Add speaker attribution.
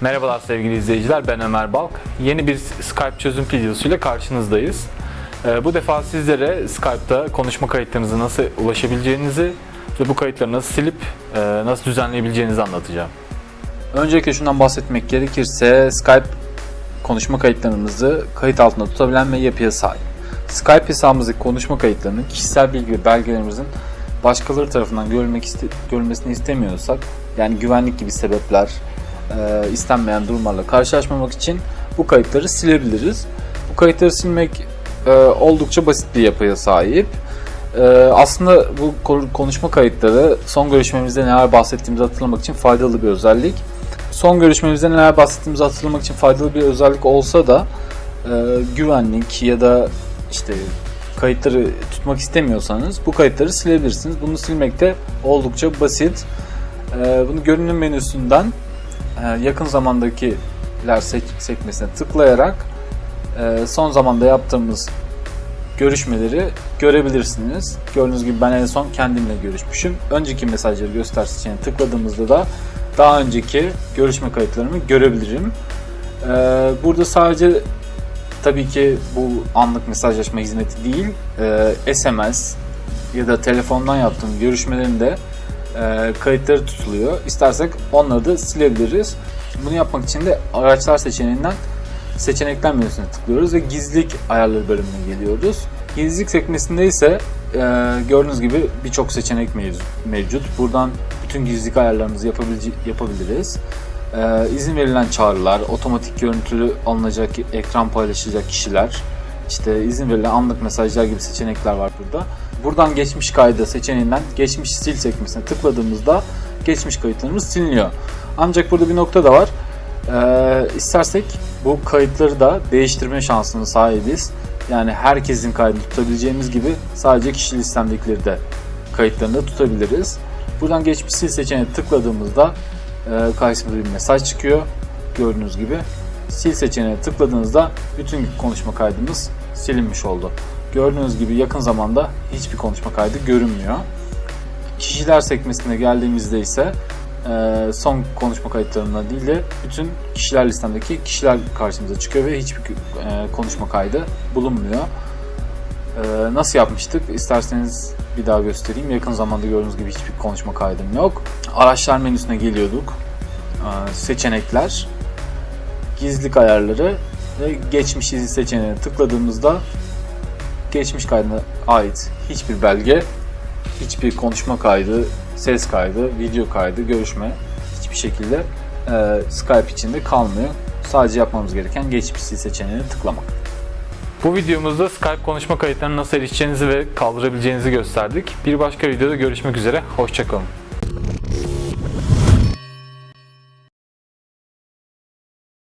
Speaker 1: Merhabalar sevgili izleyiciler, ben Ömer Balk. Yeni bir Skype çözüm videosuyla karşınızdayız. Ee, Bu defa sizlere Skype'da konuşma kayıtlarınızı nasıl ulaşabileceğinizi ve bu kayıtları nasıl silip e, nasıl düzenleyebileceğinizi anlatacağım.
Speaker 2: Öncelikle şundan bahsetmek gerekirse Skype konuşma kayıtlarımızı kayıt altında tutabilen ve yapıya sahip. Skype hesabımızdaki konuşma kayıtlarının kişisel bilgi ve belgelerimizin başkaları tarafından görülmek iste- görülmesini istemiyorsak yani güvenlik gibi sebepler, e, istenmeyen durumlarla karşılaşmamak için bu kayıtları silebiliriz. Bu kayıtları silmek e, oldukça basit bir yapıya sahip. Ee, aslında bu ko- konuşma kayıtları son görüşmemizde neler bahsettiğimizi hatırlamak için faydalı bir özellik. Son görüşmemizde neler bahsettiğimizi hatırlamak için faydalı bir özellik olsa da e, güvenlik ya da işte kayıtları tutmak istemiyorsanız bu kayıtları silebilirsiniz. Bunu silmek de oldukça basit. Ee, bunu görünüm menüsünden e, yakın zamandakiler sekmesine tıklayarak e, son zamanda yaptığımız görüşmeleri görebilirsiniz. Gördüğünüz gibi ben en son kendimle görüşmüşüm. Önceki mesajları göster seçeneğine tıkladığımızda da daha önceki görüşme kayıtlarımı görebilirim. Ee, burada sadece tabii ki bu anlık mesajlaşma hizmeti değil, e, SMS ya da telefondan yaptığım görüşmelerin de e, kayıtları tutuluyor. İstersek onları da silebiliriz. Bunu yapmak için de araçlar seçeneğinden seçenekler menüsüne tıklıyoruz ve gizlilik ayarları bölümüne geliyoruz. Gizlilik sekmesinde ise e, gördüğünüz gibi birçok seçenek mevcut. Buradan bütün gizlilik ayarlarımızı yapabilece- yapabiliriz. E, izin verilen çağrılar, otomatik görüntülü alınacak, ekran paylaşacak kişiler, işte izin verilen anlık mesajlar gibi seçenekler var burada. Buradan geçmiş kaydı seçeneğinden geçmiş sil sekmesine tıkladığımızda geçmiş kayıtlarımız siliniyor. Ancak burada bir nokta da var. Ee, istersek bu kayıtları da değiştirme şansına sahibiz. Yani herkesin kaydını tutabileceğimiz gibi sadece kişi listemdekileri de kayıtlarını da tutabiliriz. Buradan geçmiş sil seçeneğine tıkladığımızda karşımıza bir mesaj çıkıyor. Gördüğünüz gibi. Sil seçeneğine tıkladığınızda bütün konuşma kaydımız silinmiş oldu. Gördüğünüz gibi yakın zamanda hiçbir konuşma kaydı görünmüyor. Kişiler sekmesine geldiğimizde ise e, son konuşma kayıtlarına değil de bütün kişiler listemdeki kişiler karşımıza çıkıyor ve hiçbir e, konuşma kaydı bulunmuyor. E, nasıl yapmıştık? İsterseniz bir daha göstereyim. Yakın zamanda gördüğünüz gibi hiçbir konuşma kaydım yok. Araçlar menüsüne geliyorduk. E, seçenekler, gizlilik ayarları ve geçmiş izi seçeneğine tıkladığımızda geçmiş kaydına ait hiçbir belge, hiçbir konuşma kaydı, ses kaydı, video kaydı, görüşme hiçbir şekilde e, Skype içinde kalmıyor. Sadece yapmamız gereken geçmiş seçeneğine tıklamak.
Speaker 1: Bu videomuzda Skype konuşma kayıtlarına nasıl erişeceğinizi ve kaldırabileceğinizi gösterdik. Bir başka videoda görüşmek üzere, hoşçakalın.